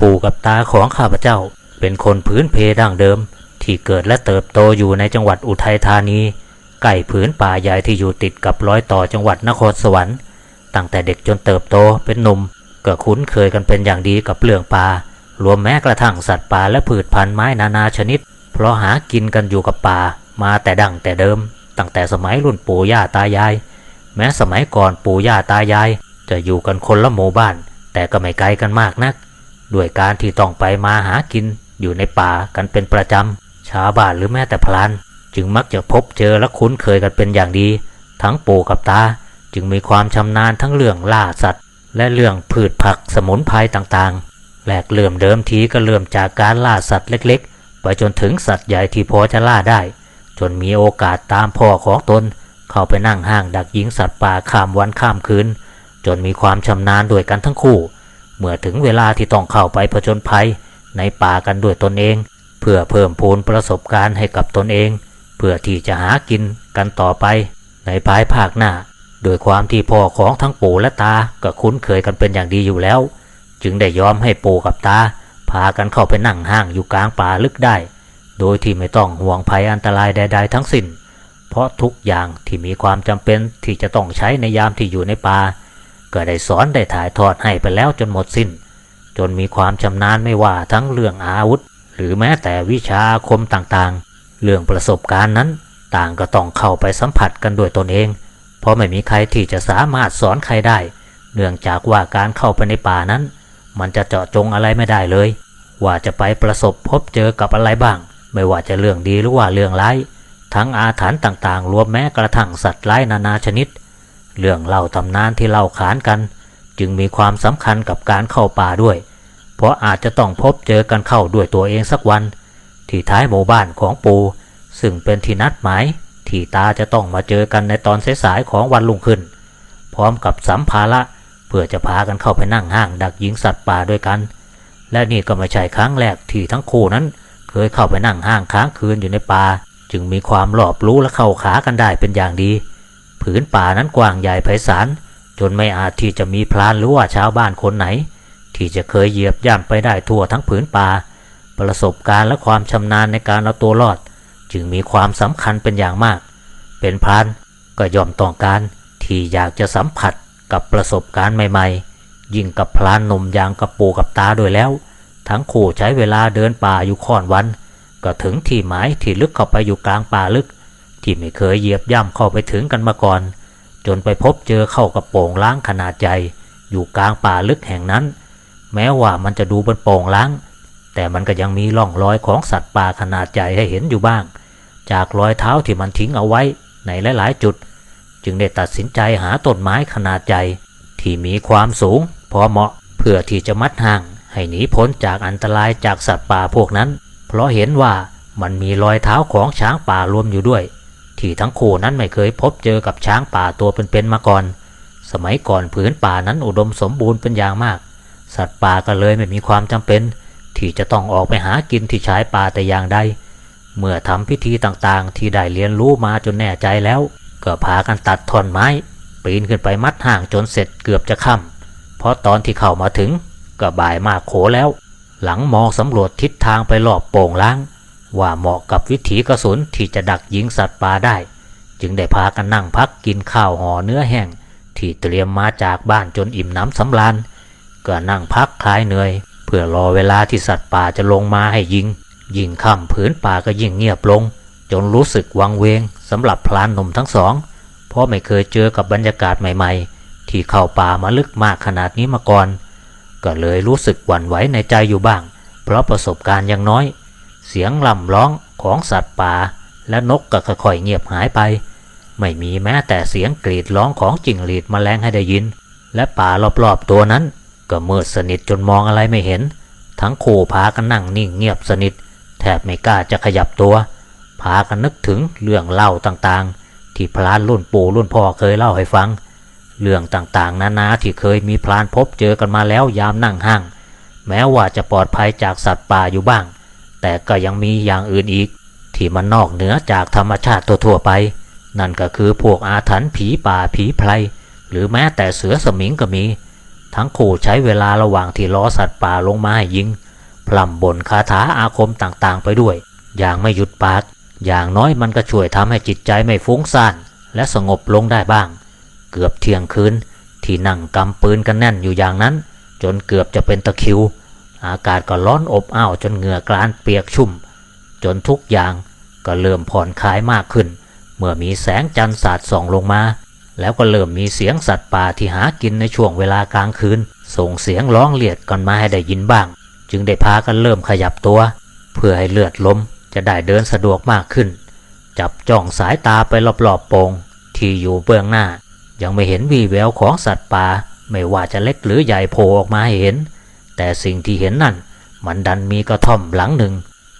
ปู่กับตาของข้าพเจ้า เป็นคนพื้นเพดั้งเดิม ที่เกิดและเติบโตอยู่ในจังหวัดอุทัยธานีใกล้ผืนป่าใหญ่ที่อยู่ติดกับร้อยต่อจังหวัดนครสวรรค์ ตั้งแต่เด็กจนเติบโตเป็นหนุ่มก็คุ้นเคยกันเป็นอย่างดีกับเรื่องป่ารวมแม้กระทั่งสัตว์ป่าและพืชพันธุ์ไม้นานาชนิด เพราะหากินกันอยู่กับป่ามาแต่ดั้งแต่เดิม ตั้งแต่สมัยรุ่นปู่ย่าตายาย แม้สมัยก่อนปู่ย่าตายาย จะอยู่กันคนละหมู่บ้าน แต่ก็ไม่ไกลกันมากนัก ด้วยการที่ต้องไปมาหากินอยู่ในป่ากันเป็นประจำชาวบ้านหรือแม้แต่พลาน จึงมักจะพบเจอและคุ้นเคยกันเป็นอย่างดี ทั้งปู่กับตาจึงมีความชำนาญทั้งเรื่องล่าสัตว์ และเรื่องพืชผักสมุนไพรต่างๆแหลกเริ่อมเดิมทีก็เริ่มจากการล่าสัตว์เล็กๆ ไปจนถึงสัตว์ใหญ่ที่พอจะล่าได้ จนมีโอกาสตามพ่อของตน เข้าไปนั่งห้างดักยิงสัตว์ป่าข้ามวันข้ามคืน จนมีความชำนาญด้วยกันทั้งคู่ เมื่อถึงเวลาที่ต้องเข้าไปผจญภัยในป่ากันด้วยตนเอง เพื่อเพิ่มพูนประสบการณ์ให้กับตนเอง เพื่อที่จะหากินกันต่อไป ในภายภาคหน้า โดยความที่พ่อของทั้งปู่และตาก็คุ้นเคยกันเป็นอย่างดีอยู่แล้ว จึงได้ยอมให้ปู่กับตาพากันเข้าไปนั่งห้างอยู่กลางป่าลึกได้ โดยที่ไม่ต้องห่วงภัยอันตรายใด ๆ ทั้งสิ้น เพราะทุกอย่างที่มีความจำเป็นที่จะต้องใช้ในยามที่อยู่ในป่า ก็ได้สอนได้ถ่ายทอดให้ไปแล้วจนหมดสิ้น จนมีความชำนาญไม่ว่าทั้งเรื่องอาวุธ หรือแม้แต่วิชาอาคมต่างๆ เรื่องประสบการณ์นั้น ต่างก็ต้องเข้าไปสัมผัสกันด้วยตนเอง เพราะไม่มีใครที่จะสามารถสอนใครได้ เนื่องจากว่าการเข้าไปในป่านั้น มันจะเจาะจงอะไรไม่ได้เลย ว่าจะไปประสบพบเจอกับอะไรบ้าง ไม่ว่าจะเรื่องดีหรือว่าเรื่องร้าย ทั้งอาถรรพ์ต่างๆ รวมแม้กระทั่งสัตว์ร้ายนานาชนิด เรื่องเล่าตำนานที่เล่าขานกัน จึงมีความสำคัญกับการเข้าป่าด้วย เพราะอาจจะต้องพบเจอกันเข้าด้วยตัวเองสักวัน ที่ท้ายหมู่บ้านของปู ซึ่งเป็นที่นัดหมายที่ตาจะต้องมาเจอกันในตอนสายๆของวันรุ่งขึ้น พร้อมกับสัมภาระเพื่อจะพากันเข้าไปนั่งห้างดักยิงสัตว์ป่าด้วยกัน และนี่ก็ไม่ใช่ครั้งแรกที่ทั้งคู่นั้น เคยเข้าไปนั่งห้างค้างคืนอยู่ในป่าจึงมีความรอบรู้และเข้าขากันได้เป็นอย่างดี ผืนป่านั้นกว้างใหญ่ไพศาลจนไม่อาจที่จะมีพลานหรือว่าชาวบ้านคนไหน ที่จะเคยเหยียบย่ำไปได้ทั่วทั้งผืนป่า ประสบการณ์และความชำนาญในการเอาตัวรอด จึงมีความสำคัญเป็นอย่างมาก เป็นพรานก็ย่อมต้องการที่อยากจะสัมผัสกับประสบการณ์ใหม่ๆ ยิ่งกับพรานหนุ่มอย่างกับปูกับตาด้วยแล้ว ทั้งคู่ใช้เวลาเดินป่าอยู่ค่อนวัน ก็ถึงที่หมายที่ลึกเข้าไปอยู่กลางป่าลึก ที่ไม่เคยเหยียบย่ำเข้าไปถึงกันมาก่อน จนไปพบเจอเข้ากับโป่งล้างขนาดใหญ่อยู่กลางป่าลึกแห่งนั้น แม้ว่ามันจะดูเป็นโป่งล้าง แต่มันก็ยังมีร่องรอยของสัตว์ป่าขนาดใหญ่ให้เห็นอยู่บ้าง จากรอยเท้าที่มันทิ้งเอาไว้ในหลาย ๆ จุด จึงได้ตัดสินใจหาต้นไม้ขนาดใหญ่ที่มีความสูง พอเหมาะเพื่อที่จะมัดห่าง ให้หนีพ้นจากอันตรายจากสัตว์ป่าพวกนั้น เพราะเห็นว่ามันมีรอยเท้าของช้างป่ารวมอยู่ด้วย ที่ทั้งคู่นั้นไม่เคยพบเจอกับช้างป่าตัวเป็นๆมาก่อน สมัยก่อนผืนป่านั้นอุดมสมบูรณ์เป็นอย่างมาก สัตว์ป่าก็เลยไม่มีความจำเป็น ที่จะต้องออกไปหากินที่ชายป่าแต่อย่างใด เมื่อทำพิธีต่างๆ ที่ได้เรียนรู้มาจนแน่ใจแล้ว ก็พากันตัดท่อนไม้ ปีนขึ้นไปมัดห่างจนเสร็จเกือบจะค่ำเพราะตอนที่เข้ามาถึงก็บ่ายมากโขแล้ว หลังมองสำรวจทิศทางไปรอบโป่งล้าง ว่าเหมาะกับวิถีกระสุนที่จะดักยิงสัตว์ป่าได้ จึงได้พากันนั่งพักกินข้าวห่อเนื้อแห้งที่เตรียมมาจากบ้านจนอิ่มน้ำสำราญก็นั่งพักคลายเหนื่อย เพื่อรอเวลาที่สัตว์ป่าจะลงมาให้ยิง ยิ่งค่ำผืนป่าก็ยิ่งเงียบลง จนรู้สึกวังเวงสำหรับพลานหนุ่มทั้งสอง เพราะไม่เคยเจอกับบรรยากาศใหม่ ๆ ที่เข้าป่ามาลึกมากขนาดนี้มาก่อน ก็เลยรู้สึกหวั่นไหวในใจอยู่บ้าง เพราะประสบการณ์ยังน้อย เสียงล่ำร้องของสัตว์ป่า และนกก็ค่อยๆเงียบหายไป ไม่มีแม้แต่เสียงกรีดร้องของจิงหรีดแมลงให้ได้ยิน และป่ารอบๆตัวนั้น ก็มืดสนิทจนมองอะไรไม่เห็น ทั้งคู่พากันนั่งนิ่งเงียบสนิท แทบไม่กล้าจะขยับตัว พากันนึกถึงเรื่องเล่าต่างๆ ที่พลานรุ่นปู่รุ่นพ่อเคยเล่าให้ฟัง เรื่องต่างๆ นานาที่เคยมีพลานพบเจอกันมาแล้วยามนั่งห้าง แม้ว่าจะปลอดภัยจากสัตว์ป่าอยู่บ้าง แต่ก็ยังมีอย่างอื่นอีก ที่มันนอกเหนือจากธรรมชาติทั่วๆไป นั่นก็คือพวกอาถรรพ์ผีป่าผีไพรหรือแม้แต่เสือสมิงก็มี ทั้งคู่ใช้เวลาระหว่างที่ล้อสัตว์ป่าลงมาให้ยิง พล่ำบ่นคาถาอาคมต่างๆ ไปด้วย อย่างไม่หยุดปาก อย่างน้อยมันก็ช่วยทำให้จิตใจไม่ฟุ้งซ่านและสงบลงได้บ้าง เกือบเที่ยงคืนที่นั่งกำปืนกันแน่นอยู่อย่างนั้น จนเกือบจะเป็นตะคิว อากาศก็ร้อนอบอ้าวจนเหงื่อกลานเปียกชุ่ม จนทุกอย่างก็เริ่มผ่อนคลายมากขึ้น เมื่อมีแสงจันทร์สาดส่องลงมา แล้วก็เริ่มมีเสียงสัตว์ป่าที่หากินในช่วงเวลากลางคืน ส่งเสียงร้องเรียกกันมาให้ได้ยินบ้าง จึงได้พากันเริ่มขยับตัว เพื่อให้เลือดลมจะได้เดินสะดวกมากขึ้น จับจ้องสายตาไปรอบๆโปงที่อยู่เบื้องหน้า ยังไม่เห็นวีแววของสัตว์ป่าไม่ว่าจะเล็กหรือใหญ่โผล่ออกมาให้เห็น แต่สิ่งที่เห็นนั่น มันดันมีกระท่อมหลังหนึ่ง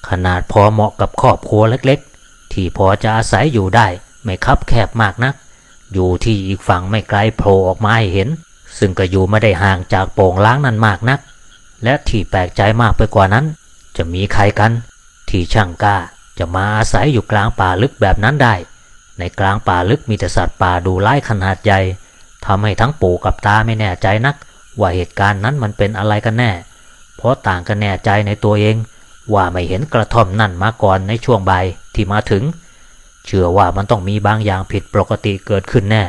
ขนาดพอเหมาะกับครอบครัวเล็กๆ ที่พอจะอาศัยอยู่ได้ไม่คับแคบมากนัก อยู่ที่อีกฝั่งไม่ไกลโผล่ออกมาให้เห็น ซึ่งก็อยู่ไม่ได้ห่างจากโป่งล้างนั้นมากนัก และที่แปลกใจมากไปกว่านั้น จะมีใครกัน ที่ช่างกล้าจะมาอาศัยอยู่กลางป่าลึกแบบนั้นได้ ในกลางป่าลึกมีแต่สัตว์ป่าดูร้ายขนาดใหญ่ทำให้ทั้งปู่กับตาไม่แน่ใจนัก ว่าเหตุการณ์นั้นมันเป็นอะไรกันแน่ เพราะต่างกันแน่ใจในตัวเอง ว่าไม่เห็นกระท่อมนั่นมาก่อนในช่วงบ่ายที่มาถึง เชื่อว่ามันต้องมีบางอย่างผิดปกติเกิดขึ้นแน่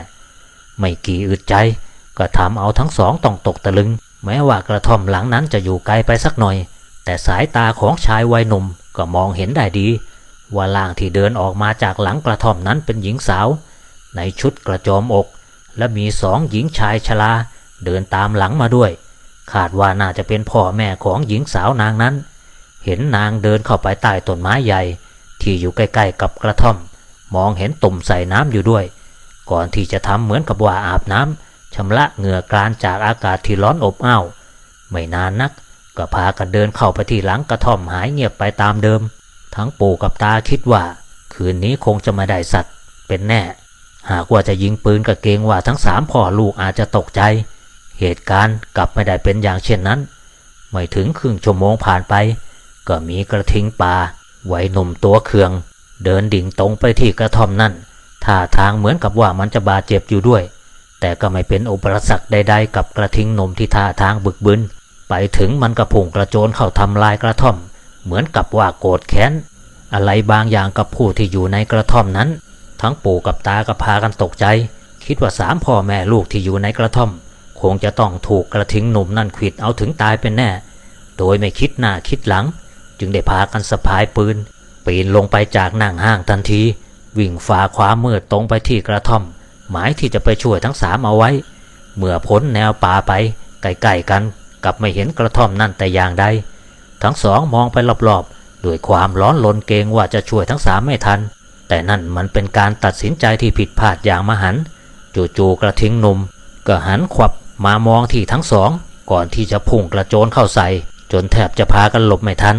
ไม่กี่อึดใจ ก็ทำเอาทั้งสองต้องตกตะลึง แม้ว่ากระท่อมหลังนั้นจะอยู่ไกลไปสักหน่อย แต่สายตาของชายวัยหนุ่มก็มองเห็นได้ดี ว่าล่างที่เดินออกมาจากหลังกระท่อมนั้นเป็นหญิงสาว ในชุดกระโจมอก และมีสองหญิงชายชรา เดินตามหลังมาด้วย คาดว่าน่าจะเป็นพ่อแม่ของหญิงสาวนางนั้น เห็นนางเดินเข้าไปใต้ต้นไม้ใหญ่ ที่อยู่ใกล้ๆกับกระท่อม มองเห็นตุ่มใส่น้ำอยู่ด้วย ก่อนที่จะทำเหมือนกับว่าอาบน้ำชำระเหงื่อกลานจากอากาศที่ร้อนอบอ้าวไม่นานนัก ก็พากันเดินเข้าไปที่หลังกระท่อมหายเงียบไปตามเดิม ทั้งปู่กับตาคิดว่า คืนนี้คงจะไม่ได้สัตว์เป็นแน่ หากว่าจะยิงปืนก็เกงว่าทั้งสามพ่อลูกอาจจะตกใจ เหตุการณ์กลับไม่ได้เป็นอย่างเช่นนั้น ไม่ถึงครึ่งชั่วโมงผ่านไป ก็มีกระทิงป่าไหวหนุ่มตัวเคือง เดินดิ่งตรงไปที่กระท่อมนั่นท่าทางเหมือนกับว่ามันจะบาดเจ็บอยู่ด้วย แต่ก็ไม่เป็นอุปสรรคใดๆ กับกระทิงหนุ่มที่ท่าทางบึกบึนไปถึงมันกระพุ่งกระโจนเข้าทำลายกระท่อม เหมือนกับว่าโกรธแค้น อะไรบางอย่างกับผู้ที่อยู่ในกระท่อมนั้น ทั้งปู่กับตาก็พากันตกใจ คิดว่าสามพ่อแม่ลูกที่อยู่ในกระท่อม คงจะต้องถูกกระทิงหนุ่มนั่นขิดเอาถึงตายเป็นแน่ โดยไม่คิดหน้าคิดหลัง จึงได้พากันสะพายปืน ปีนลงไปจากนั่งห้างทันที วิ่งฝ่าความมืดตรงไปที่กระท่อม หมายที่จะไปช่วยทั้งสามเอาไว้ เมื่อพ้นแนวป่าไปใกล้ๆกันกับไม่เห็นกระท่อมนั่นแต่อย่างใด ทั้งสองมองไปรอบๆ ด้วยความร้อนลนเกงว่าจะช่วยทั้งสามไม่ทัน แต่นั่นมันเป็นการตัดสินใจที่ผิดพลาดอย่างมหัน จู่ๆกระทิงหนุ่มก็หันขวับ มามองที่ทั้งสอง ก่อนที่จะพุ่งกระโจนเข้าใส่ จนแทบจะพากันหลบไม่ทัน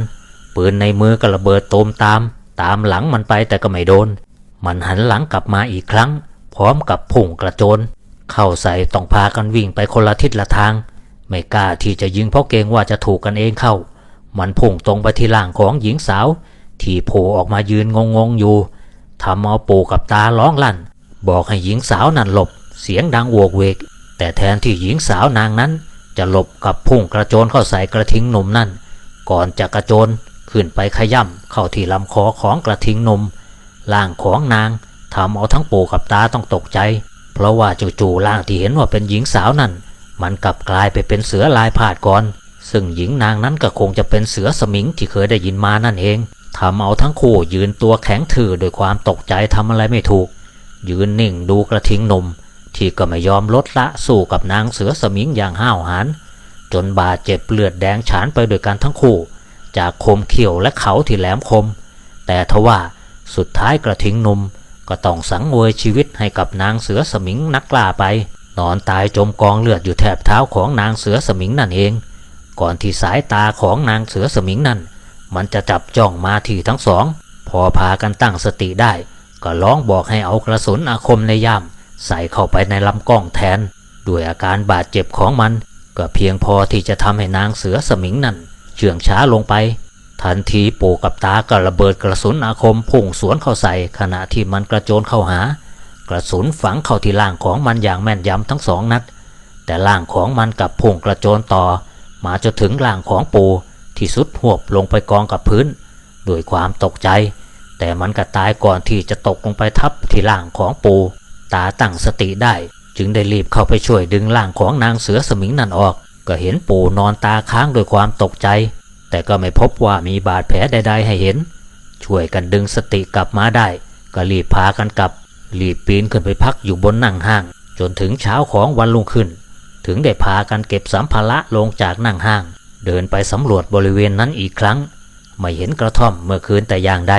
ปืนในมือก็ระเบิดโตมตาม ตามหลังมันไปแต่ก็ไม่โดน มันหันหลังกลับมาอีกครั้ง พร้อมกับพุ่งกระโจน เข้าใส่ต้องพากันวิ่งไปคนละทิศละทาง ไม่กล้าที่จะยิงเพราะเกรงว่าจะถูกกันเองเข้า มันพุ่งตรงไปที่ร่างของหญิงสาว ที่โผล่ออกมายืนงงๆอยู่ทำเอาปู่กับตาร้องลั่น บอกให้หญิงสาวนั่นหลบเสียงดังโวกเวก แต่แทนที่หญิงสาวนางนั้น จะหลบกับพุ่งกระโจนเข้าใส่กระทิงหนุ่มนั่น ก่อนจะกระโจนขึ้นไปขย่ำเข้าที่ลำคอของกระทิงหนุ่มร่างของนางทำเอาทั้งปู่กับตาต้องตกใจ เพราะว่าจู่ๆร่างที่เห็นว่าเป็นหญิงสาวนั่น มันกลับกลายไปเป็นเสือลายพาดก่อน ซึ่งหญิงนางนั้นก็คงจะเป็นเสือสมิงที่เคยได้ยินมานั่นเองทำเอาทั้งคู่ยืนตัวแข็งทื่อด้วยความตกใจทำอะไรไม่ถูก ยืนนิ่งดูกระทิงนม ที่ก็ไม่ยอมลดละสู้กับนางเสือสมิงอย่างห้าวหาญจนบาดเจ็บเลือดแดงฉานไปด้วยกันทั้งคู่ จากคมเขียวและเขาที่แหลมคม แต่ทว่าสุดท้ายกระทิงหนุ่มก็ต้องสังเวยชีวิตให้กับนางเสือสมิงนักกล้าไป นอนตายจมกองเลือดอยู่แถบเท้าของนางเสือสมิงนั่นเอง ก่อนที่สายตาของนางเสือสมิงนั่น มันจะจับจ้องมาที่ทั้งสอง พอพากันตั้งสติได้ ก็ร้องบอกให้เอากระสุนอาคมในย่าม ใส่เข้าไปในลำกล้องแทน ด้วยอาการบาดเจ็บของมัน ก็เพียงพอที่จะทำให้นางเสือสมิงนั่นเชื่องช้าลงไป ทันทีปู่กับตาก็ระเบิดกระสุนอาคมพุ่งสวนเข้าใส่ขณะที่มันกระโจนเข้าหา กระสุนฝังเข้าที่ล่างของมันอย่างแม่นยำทั้งสองนัด แต่ร่างของมันกับพุ่งกระโจนต่อ มาจนถึงร่างของปู่ที่สุดหวบลงไปกองกับพื้นด้วยความตกใจ แต่มันก็ตายก่อนที่จะตกลงไปทับที่ร่างของปู่ ตาตั้งสติได้ จึงได้รีบเข้าไปช่วยดึงร่างของนางเสือสมิงนั่นออก ก็เห็นปู่นอนตาค้างด้วยความตกใจ แต่ก็ไม่พบว่ามีบาดแผลใด ๆ ให้เห็น ช่วยกันดึงสติกลับมาได้ ก็รีบพากันกลับ รีบปีนขึ้นไปพักอยู่บนนั่งห้าง จนถึงเช้าของวันรุ่งขึ้น ถึงได้พากันเก็บสัมภาระลงจากนั่งห้าง เดินไปสำรวจบริเวณนั้นอีกครั้ง ไม่เห็นกระท่อมเมื่อคืนแต่อย่างใด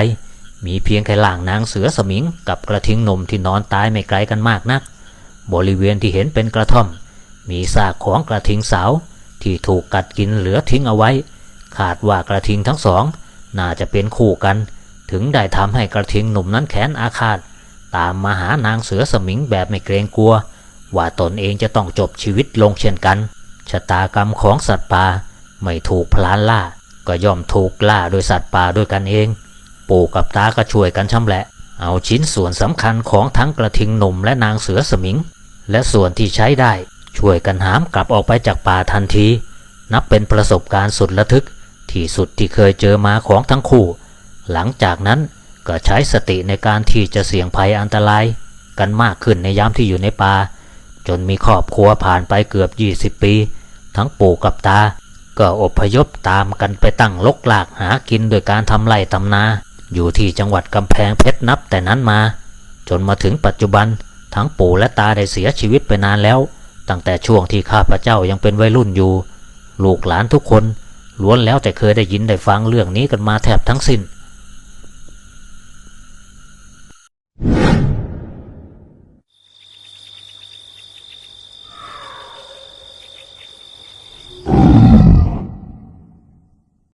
มีเพียงแค่ล่างนางเสือสมิงกับกระทิงหนุ่มที่นอนตายไม่ไกลกันมากนัก บริเวณที่เห็นเป็นกระท่อม มีซากของกระทิงสาวที่ถูกกัดกินเหลือทิ้งเอาไว้ ขาดว่ากระทิงทั้งสอง น่าจะเป็นคู่กัน ถึงได้ทำให้กระทิงหนุ่มนั้นแค้นอาฆาต ตามมาหานางเสือสมิงแบบไม่เกรงกลัว ว่าตนเองจะต้องจบชีวิตลงเช่นกัน ชะตากรรมของสัตว์ป่าไม่ถูกพลานล่า ก็ย่อมถูกล่าโดยสัตว์ป่าด้วยกันเอง ปู่กับตาก็ช่วยกันชำแหละ เอาชิ้นส่วนสำคัญของทั้งกระทิงหนุ่มและนางเสือสมิง และส่วนที่ใช้ได้ช่วยกันหามกลับออกไปจากป่าทันที นับเป็นประสบการณ์สุดระทึก ที่สุดที่เคยเจอมาของทั้งคู่ หลังจากนั้นก็ใช้สติในการที่จะเสี่ยงภัยอันตราย กันมากขึ้นในยามที่อยู่ในป่าจนมีครอบครัวผ่านไปเกือบ 20 ปี ทั้งปู่กับตา ก็อพยพตามกันไปตั้งลกหลากหากินโดยการทำไร่ทำนา อยู่ที่จังหวัดกำแพงเพชรนับแต่นั้นมา จนมาถึงปัจจุบันทั้งปู่และตาได้เสียชีวิตไปนานแล้ว ตั้งแต่ช่วงที่ข้าพเจ้ายังเป็นวัยรุ่นอยู่ ลูกหลานทุกคนล้วนแล้วแต่เคยได้ยินได้ฟังเรื่องนี้กันมาแทบทั้งสิน้น